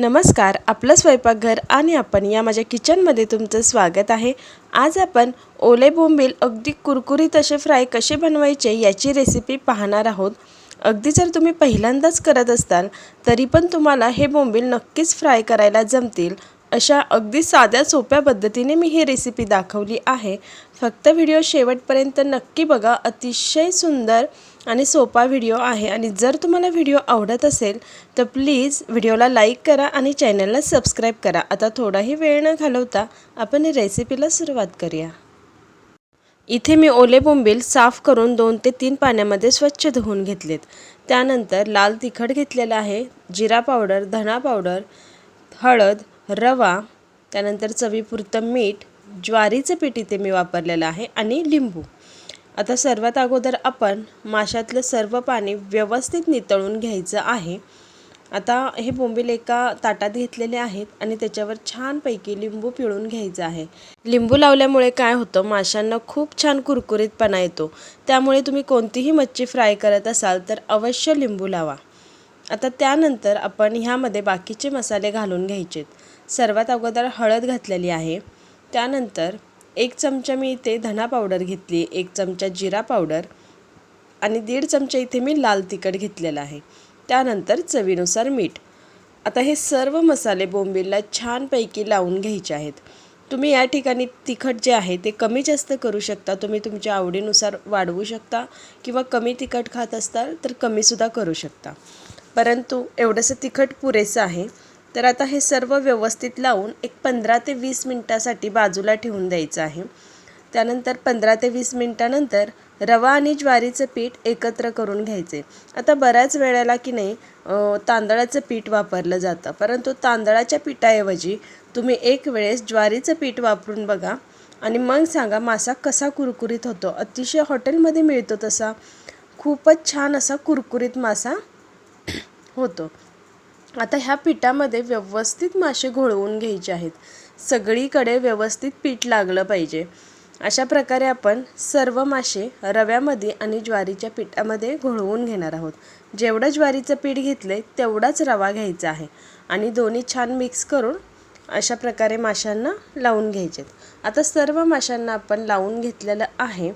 नमस्कार आपलं स्वयंपाकघर आणि आपण या माझ्या किचनमध्ये तुमचं स्वागत आहे. आज आपण ओले बोंबील अगदी कुरकुरीत असे फ्राय कसे बनवायचे याची रेसिपी पाहणार आहोत. अगदी जर तुम्ही पहिल्यांदाच करत असताल तरी पण तुम्हाला हे बोंबील नक्कीच फ्राय करायला जमतील. अशा अगदी साध्या सोप्या पद्धतीने मी ही रेसिपी दाखवली आहे. फक्त व्हिडिओ शेवटपर्यंत नक्की बघा. अतिशय सुंदर आणि सोपा व्हिडिओ आहे. आणि जर तुम्हाला व्हिडिओ आवडत असेल तर प्लीज व्हिडिओला लाईक करा आणि चॅनलला सबस्क्राईब करा. आता थोडाही वेळ न घालवता आपण रेसिपीला सुरुवात करूया. इथे मी ओले बोंबील साफ करून दोन ते तीन पाण्यामध्ये स्वच्छ धुवून घेतलेत. त्यानंतर लाल तिखट घेतलेलं आहे जिरा पावडर धणा पावडर हळद रवा त्यानंतर चवीपुरतं मीठ ज्वारीचं पीठ इथे मी वापरलेलं आहे आणि लिंबू. आता सर्वात अगोदर आपण माशातलं सर्व पाणी व्यवस्थित नितळून घ्यायचं आहे. आता हे बोंबील एका ताटात घेतलेले आहेत आणि त्याच्यावर छानपैकी लिंबू पिळून घ्यायचं आहे. लिंबू लावल्यामुळे काय होतं माशांना खूप छान कुरकुरीतपणा येतो. त्यामुळे तुम्ही कोणतीही मच्छी फ्राय करत असाल तर अवश्य लिंबू लावा. आता त्यानंतर आपण ह्यामध्ये बाकीचे मसाले घालून घ्यायचेत. सर्वात अगोदर हळद घातलेली आहे. त्यानंतर एक चमचा मी इथे धना पावडर घेतली एक चमचा जिरा पावडर आणि दीड चमचा इथे मी लाल तिखट घेतलेलं आहे. त्यानंतर चवीनुसार मीठ. आता हे सर्व मसाले बोंबीलला छानपैकी लावून घ्यायचे आहेत. तुम्ही या ठिकाणी तिखट जे आहे ते कमी जास्त करू शकता तुम्ही तुमच्या आवडीनुसार वाढवू शकता किंवा कमी तिखट खात असताल तर कमीसुद्धा करू शकता. परंतु एवढंसं तिखट पुरेसं आहे तर आता हे सर्व व्यवस्थित लावून एक पंधरा ते वीस मिनटासाठी बाजूला ठेवून द्यायचं आहे. त्यानंतर पंधरा ते वीस मिनटानंतर रवा आणि ज्वारीचं पीठ एकत्र करून घ्यायचे. आता बऱ्याच वेळेला की नाही तांदळाचं पीठ वापरलं जातं. परंतु तांदळाच्या पिठाऐवजी तुम्ही एक वेळेस ज्वारीचं पीठ वापरून बघा आणि मग सांगा मासा कसा कुरकुरीत होतो. अतिशय हॉटेलमध्ये मिळतो तसा. खूपच छान असा कुरकुरीत मासा होतो. आता ह्या पिठामध्ये व्यवस्थित मासे घोळवून घ्यायचे आहेत. सगळीकडे व्यवस्थित पीठ लागलं पाहिजे. अशा प्रकारे आपण सर्व मासे रव्यामध्ये आणि ज्वारीच्या पिठामध्ये घोळवून घेणार आहोत. जेवढं ज्वारीचं पीठ घेतलं तेवढाच रवा घ्यायचा आहे. आणि दोन्ही छान मिक्स करून अशा प्रकारे माशांना लावून घ्यायचेत आता सर्व माशांना आपण लावून घेतलेलं आहे.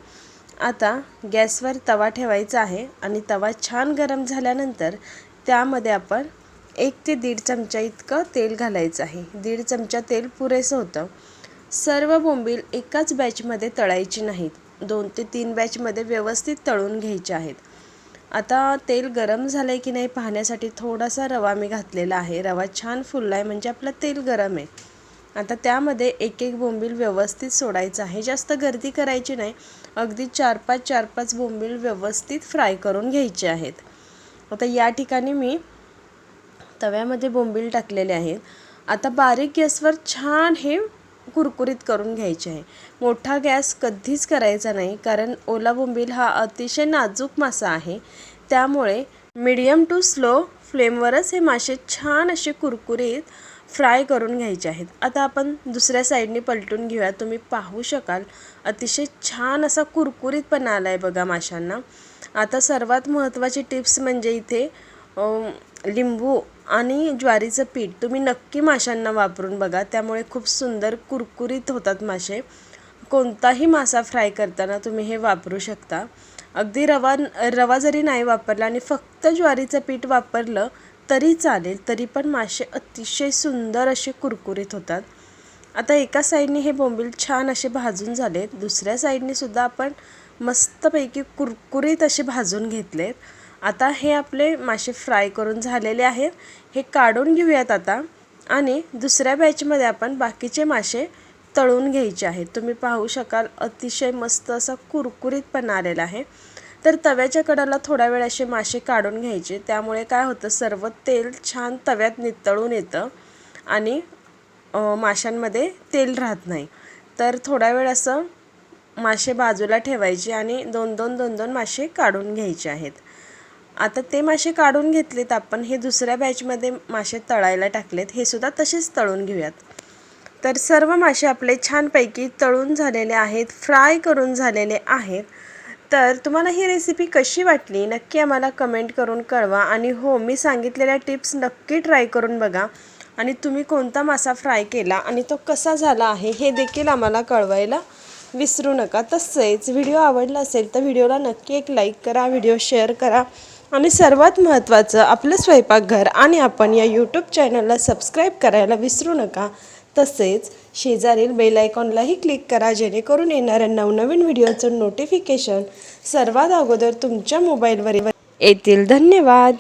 आता गॅसवर तवा ठेवायचा आहे आणि तवा छान गरम झाल्यानंतर त्यामध्ये आपण एक ते दीड चमचा इतकं तेल घालायचं आहे. दीड चमचा तेल पुरेसं होतं. सर्व बोंबील एकाच बॅचमध्ये तळायची नाहीत. दोन ते तीन बॅचमध्ये व्यवस्थित तळून घ्यायचे आहेत. आता तेल गरम झालं आहे की नाही पाहण्यासाठी थोडासा रवा मी घातलेला आहे. रवा छान फुलला आहे म्हणजे आपलं तेल गरम आहे. आता त्यामध्ये एक एक बोंबील व्यवस्थित सोडायचं आहे. जास्त गर्दी करायची नाही. अगदी चार पाच चार पाच बोंबील व्यवस्थित फ्राय करून घ्यायचे आहेत. आता या ठिकाणी मी तव्यामध्ये बोंबील टाकलेले आहेत. आता बारीक गॅसवर छान हे कुरकुरीत करून घ्यायचे आहे. मोठा गॅस कधीच करायचा नाही कारण ओला बोंबील हा अतिशय नाजूक मासा आहे. त्यामुळे मिडियम टू स्लो फ्लेमवरच हे मासे छान असे कुरकुरीत फ्राय करून घ्यायचे आहेत. आता आपण दुसऱ्या साईडने पलटून घेऊया. तुम्ही पाहू शकाल अतिशय छान असा कुरकुरीतपणा आला आहे बघा माशांना. आता सर्वात महत्त्वाची टिप्स म्हणजे इथे लिंबू आणि ज्वारीचं पीठ तुम्ही नक्की माशांना वापरून बघा. त्यामुळे खूप सुंदर कुरकुरीत होतात मासे. कोणताही मासा फ्राय करताना तुम्ही हे वापरू शकता. अगदी रवा रवा जरी नाही वापरला आणि फक्त ज्वारीचं पीठ वापरलं तरी चालेल तरी पण मासे अतिशय सुंदर असे कुरकुरीत होतात. आता एका साईडने हे बोंबील छान असे भाजून झालेत. दुसऱ्या साईडने सुद्धा आपण मस्तपैकी कुरकुरीत असे भाजून घेतलेत. आता हे आपले मासे फ्राय करून झालेले आहेत. हे काढून घेऊयात आता. आणि दुसऱ्या बॅचमध्ये आपण बाकीचे मासे तळून घ्यायचे आहेत. तुम्ही पाहू शकाल अतिशय मस्त असा कुरकुरीतपणा आलेला आहे. तर तव्याच्या कडाला थोडा वेळ असे मासे काढून घ्यायचे. त्यामुळे काय होतं सर्व तेल छान तव्यात नितळून येतं आणि माशांमध्ये तेल राहत नाही. तर थोडा वेळ असं मासे बाजूला ठेवायचे आणि दोन दोन दोन दोन मासे काढून घ्यायचे आहेत. आता ते मासे काढून घेतलेत आपण हे दुसऱ्या बॅचमध्ये मासे तळायला टाकलेत. हे सुद्धा तसेच तळून घेऊयात. तर सर्व मासे आपले छानपैकी तळून झालेले आहेत फ्राय करून झालेले आहेत. तर तुम्हाला ही रेसिपी कशी वाटली नक्की आम्हाला कमेंट करून कळवा. आणि हो मी सांगितलेल्या टिप्स नक्की ट्राय करून बघा. आणि तुम्ही कोणता मासा फ्राय केला आणि तो कसा झाला आहे हे देखील आम्हाला कळवायला विसरू नका. तसेच व्हिडिओ आवडला असेल तर व्हिडिओला नक्की एक लाईक करा व्हिडिओ शेअर करा. आणि सर्वात महत्त्वाचं आपलं स्वयंपाकघर आणि आपण या यूट्यूब चॅनलला सबस्क्राईब करायला विसरू नका. तसेच शेजारील बेल आयकॉनलाही क्लिक करा जेणेकरून येणाऱ्या नवनवीन व्हिडिओचं नोटिफिकेशन सर्वात अगोदर तुमच्या मोबाईलवर येतील. धन्यवाद!